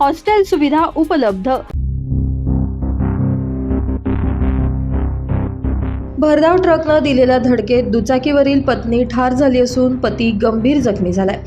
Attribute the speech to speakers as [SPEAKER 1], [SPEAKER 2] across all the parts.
[SPEAKER 1] Hostel सुविधा उपलब्ध. भरधाव ट्रकनं दिलेल्या धडकेत दुचाकीवरील पत्नी ठार झाली असून पती गंभीर जखमी झालाय.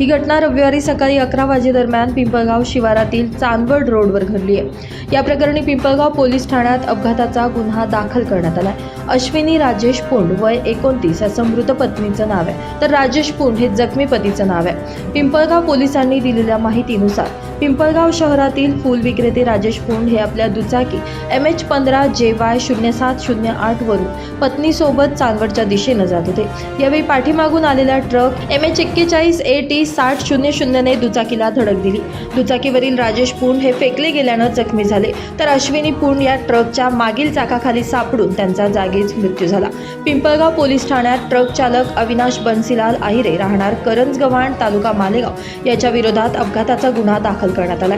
[SPEAKER 1] ही घटना रविवारी सकाळी अकरा वाजेदरम्यान पिंपळगाव शिवारातील चांदवड रोडवर घडली आहे. या प्रकरणी पिंपळगाव पोलीस ठाण्यात अपघाताचा गुन्हा दाखल करण्यात आला अश्विनी राजेश पुंड वय एकोणतीस असं मृत पत्नीचं नाव आहे. तर राजेश पुंड हे जखमी पतीचं नाव आहे. पिंपळगाव पोलिसांनी दिलेल्या माहितीनुसार पिंपळगाव शहरातील फूल विक्रेते राजेश पुंड हे आपल्या दुचाकी एम एच पंधरा जे वाय शून्य सात शून्य आठ वरून पत्नीसोबत चांदवडच्या दिशेनं जात होते. यावेळी पाठीमागून आलेला ट्रक एम एच एक्केचाळीस ए टी साठ शून्य शून्यने दुचाकीला धडक दिली. दुचाकीवरील राजेश पुंड हे फेकले गेल्यानं जखमी झाले. तर अश्विनी पुंड या ट्रकच्या मागील चाकाखाली सापडून त्यांचा जागीच मृत्यू झाला. पिंपळगाव पोलीस ठाण्यात ट्रक चालक अविनाश बन्सीलाल आहिरे राहणार करंजगव्हाण तालुका मालेगाव. याच्या विरोधात अपघाताचा गुन्हा दाखल करण्यात आला